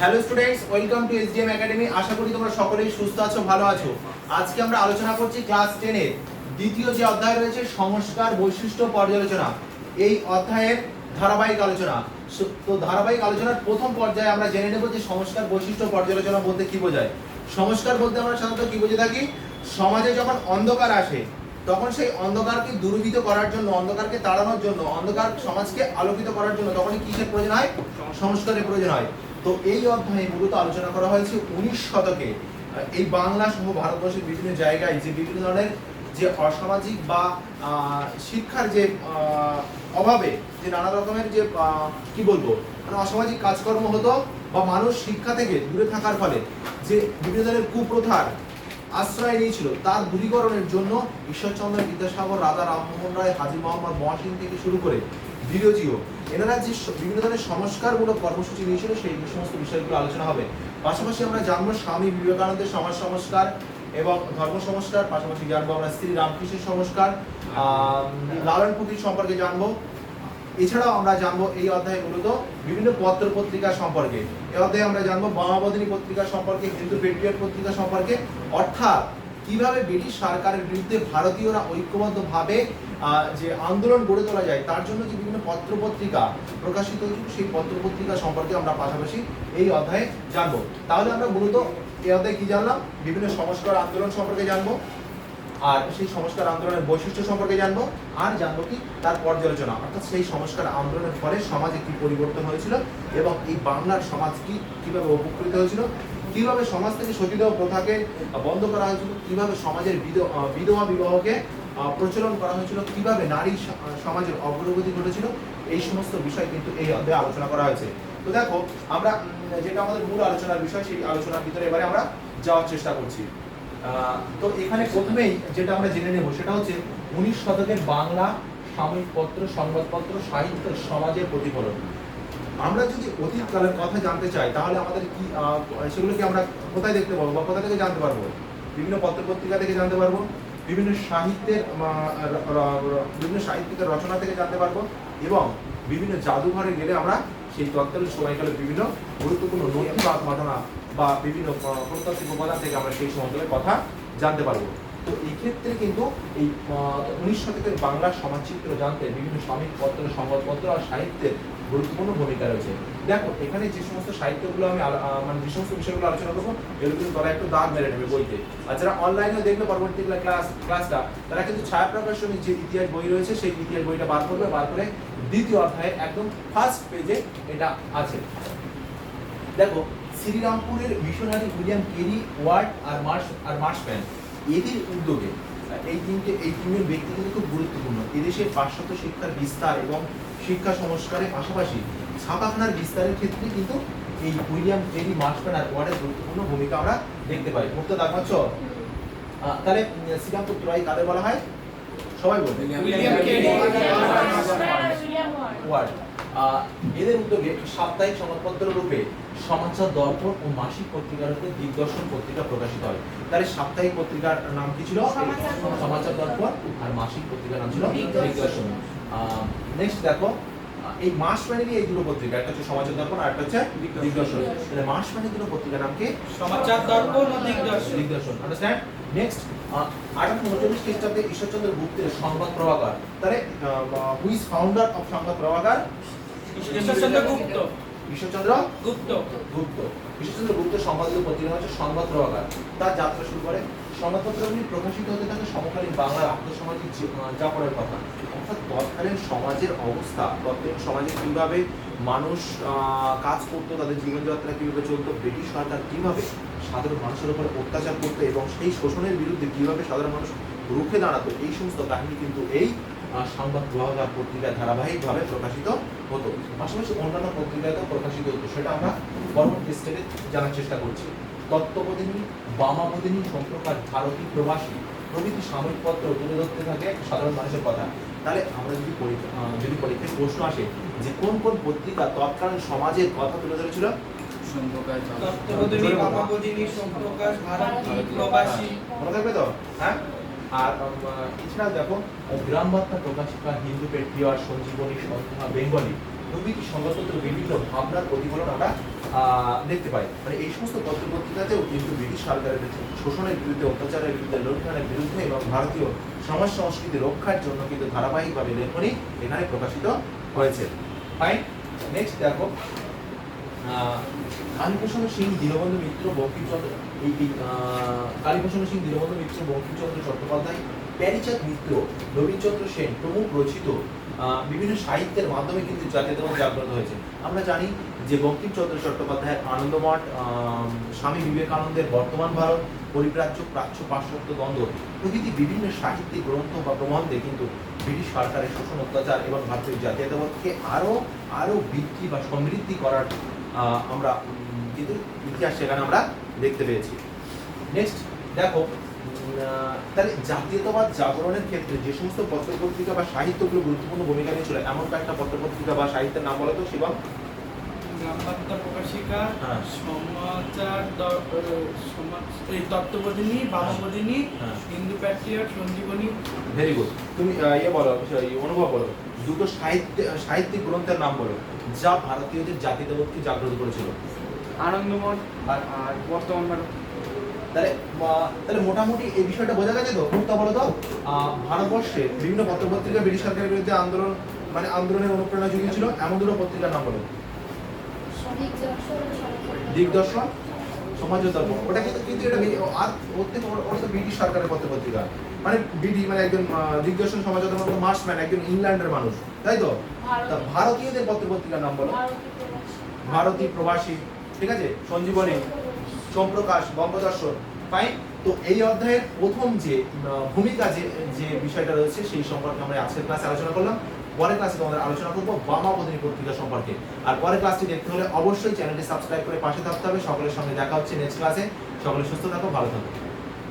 Hello students welcome to SDM academy আশা করি তোমরা সকলেই সুস্থ আছো, ভালো আছো। আজকে আমরা আলোচনা করছি ক্লাস টেনের দ্বিতীয় যে অধ্যায় রয়েছে, সংস্কার বৈশিষ্ট্য পর্যালোচনা। এই অধ্যায়ের ধারাবাহিক আলোচনা। তো ধারাবাহিক আলোচনার প্রথম পর্যায়ে আমরা জেনে নেব যে সংস্কার বৈশিষ্ট্য পর্যালোচনা বলতে কি বোঝায়। সংস্কার বলতে আমরা সাধারণত কি বুঝে থাকি? সমাজে যখন অন্ধকার আসে তখন সেই অন্ধকারকে দূরীভূত করার জন্য, অন্ধকারকে তাড়ানোর জন্য, অন্ধকার সমাজকে আলোকিত করার জন্য তখনই কিসের প্রয়োজন হয়? সংস্কারের প্রয়োজন হয়। তো এই অধ্যায়ে মূলত আলোচনা করা হয়েছে উনিশ শতকে। এই বাংলা সহ ভারতবর্ষের বিভিন্ন জায়গায় যে বিভিন্ন ধরনের যে অসামাজিক বা শিক্ষার যে অভাবে যে নানা রকমের যে কি বলব? মানে অসামাজিক কাজকর্ম হতো বা মানুষ শিক্ষা থেকে দূরে থাকার ফলে যে বিভিন্ন ধরনের কুপ্রথার আশ্রয় নিয়েছিল। তার দূরীকরণের জন্য ঈশ্বরচন্দ্র বিদ্যাসাগর রাধা রামমোহন রায়, হাজি মোহাম্মদ মহাসিন থেকে শুরু করে বিরোজিও এনারা যে বিভিন্ন ধরনের সংস্কারমূলক কর্মসূচি নিয়েছিল, সেই সমস্ত বিষয়গুলো আলোচনা হবে। পাশাপাশি আমরা জানব স্বামী বিবেকানন্দের সমাজ সংস্কার এবং ধর্ম সংস্কার, পাশাপাশি জানব আমরা শ্রী রামকৃষ্ণের সংস্কার লালন ফকির সম্পর্কে জানব। এছাড়াও আমরা জানব এই অধ্যায়ে মূলত বিভিন্ন পত্র পত্রিকা সম্পর্কে। এই অধ্যায়ে আমরা জানব বামাবদিনী পত্রিকা সম্পর্কে, হিন্দু পেট্রিয়ট পত্রিকা সম্পর্কে অর্থাৎ কীভাবে ব্রিটিশ সরকারের বিরুদ্ধে ভারতীয়রা ঐক্যবদ্ধভাবে যে আন্দোলন গড়ে তোলা যায়, তার জন্য যে বিভিন্ন পত্র পত্রিকা প্রকাশিত হয়েছিল, সেই পত্র পত্রিকা সম্পর্কে আমরা পাশাপাশি এই অধ্যায়ে জানব। তাহলে আমরা মূলত এই অধ্যায়ে কি জানলাম? বিভিন্ন সংস্কার আন্দোলন সম্পর্কে জানব, আর সেই সংস্কার আন্দোলনের বৈশিষ্ট্য সম্পর্কে জানব, আর জানব কি তার পর্যালোচনা। অর্থাৎ সেই সংস্কার আন্দোলনের ফলে সমাজে কি পরিবর্তন হয়েছিল, এবং এই বাংলার সমাজ কি কীভাবে উপকৃত হয়েছিল কীভাবে সমাজ থেকে সতীদাহ প্রথাকে বন্ধ করা হয়েছিল, কীভাবে সমাজের বিধ- বিধবা বিবাহকে প্রচলন করা হয়েছিল, কীভাবে নারী সমাজের অগ্রগতি ঘটেছিল, এই সমস্ত বিষয় কিন্তু এই অধ্যায়ে আলোচনা করা হয়েছে। তো দেখো, আমরা যেটা আমাদের মূল আলোচনার বিষয়, সেই আলোচনার ভিতরে এবারে আমরা যাওয়ার চেষ্টা করছি। তো এখানে প্রথমেই যেটা আমরা জেনে নেব, সেটা হচ্ছে উনিশ শতকের বাংলা সাময়িক পত্র সংবাদপত্র, সাহিত্য, সমাজের প্রতিফলন। আমরা যদি অতীতকালের কথা জানতে চাই তাহলে আমাদের কি সেগুলোকে আমরা কোথায় দেখতে পাবো বা কোথা থেকে জানতে পারব? বিভিন্ন পত্র পত্রিকা থেকে জানতে পারব বিভিন্ন সাহিত্যের বিভিন্ন সাহিত্যিকের রচনা থেকে জানতে পারব এবং বিভিন্ন জাদুঘরে গেলে আমরা সেই তৎকালীন সময়কালে বিভিন্ন গুরুত্বপূর্ণ নথি বা ঘটনা বা বিভিন্ন আহ, উপাদান থেকে আমরা সেই সময়কালের কথা জানতে পারব। তো এই ক্ষেত্রে কিন্তু এই উনিশ শতকের বাংলা সমাজচিত্র জানতে বিভিন্ন সাময়িক পত্র, সংবাদপত্র আর সাহিত্যের গুরুত্বপূর্ণ ভূমিকা রয়েছে। দেখো, এখানে যে সমস্ত সাহিত্যগুলো আমি মানে যে সমস্ত বিষয়গুলো আলোচনা করব, এগুলো কিন্তু তারা একটু দাগ মেরে নেবে বইতে। আর যারা অনলাইনে দেখবে পরবর্তী ক্লাস, ক্লাসটা, তারা কিন্তু ছায়া প্রকাশনী যে ইতিহাস বই রয়েছে, সেই ইতিহাস বইটা বার করবে, বার করে দ্বিতীয় অধ্যায়ে একদম ফার্স্ট পেজে এটা আছে। দেখো, শ্রীরামপুরের মিশনারি উইলিয়াম কেরি ওয়ার্ড আর মার্শ আর মার্শ মার্শম্যান। এদের উদ্যোগে, এই তিনটে, এই তিনজন ব্যক্তি কিন্তু খুব গুরুত্বপূর্ণ। এদেশে পাশ্চাত্য শিক্ষার বিস্তার এবং শিক্ষা সংস্কারের পাশাপাশি ছাপাখানার বিস্তারের ক্ষেত্রে কিন্তু এই উইলিয়াম কেরি মার্শম্যান আর ওয়ার্ডের গুরুত্বপূর্ণ ভূমিকা আমরা দেখতে পাই। মুক্ত দেখাচ্ছ তাহলে শ্রীকান্ত ত্রয় কাদের বলা হয়? সবাই বলবে। ওয়ার্ড এদের উদ্যোগে সাপ্তাহিক সংবাদপত্র রূপে সমাচার দর্পণ ও মাসিক পত্রিকার রূপে দিগদর্শন পত্রিকা প্রকাশিত হয়। তাহলে সাপ্তাহিক পত্রিকার নাম কি ছিল? সমাচার দর্পণ। আর মাসিক পত্রিকার নাম ছিল দিগদর্শন। নেক্সট দেখো। এই মাস মানে এই দুটো পত্রিকা একটা হচ্ছে সমাচার দর্পণ আর একটা হচ্ছে দিগদর্শন। তাহলে মাস মানে দুটো পত্রিকার নাম কি? সমাচার দর্পণ ও দিগদর্শন। দিগদর্শন আন্ডারস্ট্যান্ড নেক্সট আঠারোশো উনচল্লিশ খ্রিস্টাব্দে ঈশ্বরচন্দ্র গুপ্তের সংবাদ প্রভাকার। তাহলে হুইজ ফাউন্ডার অফ সংবাদ প্রভাকার? ঈশ্বরচন্দ্র গুপ্ত। ঈশ্বরচন্দ্র গুপ্ত। গুপ্ত। ঈশ্বরচন্দ্র গুপ্তের সম্পাদিত পত্রিকা হচ্ছে সংবাদ প্রভাকার। তার যাত্রা শুরু করে সংবাদপত্রগুলি প্রকাশিত হতে থাকে সমকালীন বাংলার আহ, যাপনের কথা। অর্থাৎ তৎকালীন সমাজের অবস্থা তৎকালীন সমাজে কীভাবে মানুষ কাজ করতো তাদের জীবনযাত্রা কীভাবে চলতো ব্রিটিশ সরকার কীভাবে সাধারণ মানুষের উপর অত্যাচার করতো এবং সেই শোষণের বিরুদ্ধে কীভাবে সাধারণ মানুষ রুখে দাঁড়াতো এই সমস্ত কাহিনী কিন্তু এই সংবাদ প্রভাকার পত্রিকায় ধারাবাহিকভাবে প্রকাশিত হতো। পাশাপাশি অন্যান্য পত্রিকাতেও প্রকাশিত হতো। সেটা আমরা পরবর্তী স্টেপে জানার চেষ্টা করছি। তত্ত্ববোধিনী বামাবোধিনী সম্প্রকাশ ভারতী প্রবাসী প্রভৃতি সাময়িক পত্র তুলে ধরতে থাকে সাধারণ মানুষের কথা। তাহলে আমরা যদি যদি পরীক্ষায় প্রশ্ন আসে যে কোন কোন পত্রিকা তৎকালীন সমাজের কথা তুলে ধরেছিল? মনে হ্যাঁ? আর উম, এছাড়াও দেখো। Gram Barta Prakashika Hindu Patriot Sanjibani Sandhya Bengalee. নবীতি সংবাদপত্র বিভিন্ন ভাবনার প্রতিফলন আমরা দেখতে পাই। মানে এই সমস্ত পত্র পত্রিকাতেও কিন্তু ব্রিটিশ সরকারের শোষণের বিরুদ্ধে, অত্যাচারের বিরুদ্ধে, লুণ্ঠনের বিরুদ্ধে এবং ভারতীয় সমাজ সংস্কৃতি রক্ষার জন্য কিন্তু ধারাবাহিকভাবে লেখনী এখানে প্রকাশিত হয়েছে। ফাইন নেক্সট দেখো। কালীপ্রসন্ন সিং, দীনবন্ধু মিত্র, বঙ্কিমচন্দ্র, এই কালীপ্রসন্ন সিং, দীনবন্ধু মিত্র, বঙ্কিমচন্দ্র চট্টোপাধ্যায়, প্যারিচাঁদ মিত্র নবীনচন্দ্র সেন প্রমুখ রচিত বিভিন্ন সাহিত্যের মাধ্যমে কিন্তু জাতীয় জাতীয়তাবাদ জাগ্রত হয়েছে। আমরা জানি যে বঙ্কিমচন্দ্র চট্টোপাধ্যায়ের আনন্দমঠ স্বামী বিবেকানন্দের বর্তমান ভারত পরিপ্রাচ্য প্রাচ্য পাশ্চাত্য দ্বন্দ্ব প্রভৃতি বিভিন্ন সাহিত্যিক গ্রন্থ বা প্রবন্ধে কিন্তু ব্রিটিশ সরকারের শোষণ, অত্যাচার এবং ভারতীয় জাতীয়তাবাদকে আরও আরও বৃদ্ধি বা সমৃদ্ধি করার আমরা কিন্তু ইতিহাস সেখানে আমরা দেখতে পেয়েছি। নেক্সট দেখো তাহলে জাতীয়তাবাদ জাগরণের ক্ষেত্রে যে সমস্ত পত্রপত্রিকা বা সাহিত্যগুলো গুরুত্বপূর্ণ ভূমিকা নিয়েছিল এমন কয়েকটা পত্রপত্রিকা বা সাহিত্যের নাম বলো তো শিবম। গ্রামবার্তা প্রকাশিকা হ্যাঁ। সমাচার এই তত্ত্ববোধিনী বামবোধিনী হ্যাঁ। Hindu Patriot Sanjibani. Very good তুমি ইয়ে বলো অনুভব বলো। দুটো সাহিত্য সাহিত্যিক গ্রন্থের নাম বলো যা ভারতীয়দের জাতীয়তাবোধকে জাগ্রত করেছিল। আনন্দমঠ আর আর বর্তমান ভারত। তাহলে তাহলে মোটামুটি এই বিষয়টা বোঝা গেছে তো? তো? আহ, ভারতবর্ষে বিভিন্ন পত্রপত্রিকা ব্রিটিশ সরকারের বিরুদ্ধে আন্দোলন মানে আন্দোলনের অনুপ্রেরণা জুগিয়েছিল। এমন দুটো পত্রিকার নাম বলো। দিগদর্শন সমাজ দর্পণ ওটা কিন্তু কিন্তু এটা আর ওর থেকে ওটা তো ব্রিটিশ সরকারের পত্রপত্রিকা। মানে ব্রিটিশ মানে একজন দিগদর্শন সমাজ দর্পণ মার্সম্যান একজন ইংল্যান্ডের মানুষ। তাই তো? তা ভারতীয়দের পত্রপত্রিকার নাম বলো। ভারতী প্রবাসী ঠিক আছে? সঞ্জীবনী। সোমপ্রকাশ বঙ্গদর্শন। ফাইন তো এই অধ্যায়ের প্রথম যে ভূমিকা যে যে বিষয়টা রয়েছে, সেই সম্পর্কে আমরা আজকের ক্লাসে আলোচনা করলাম। পরের ক্লাসে তোমাদের আলোচনা করব বামাবদিনী পত্রিকা সম্পর্কে। আর পরের ক্লাসটি দেখতে হলে অবশ্যই চ্যানেলটি সাবস্ক্রাইব করে পাশে থাকতে হবে। সকলের সঙ্গে দেখা হচ্ছে নেক্সট ক্লাসে সকলে সুস্থ থাকো, ভালো থাকো।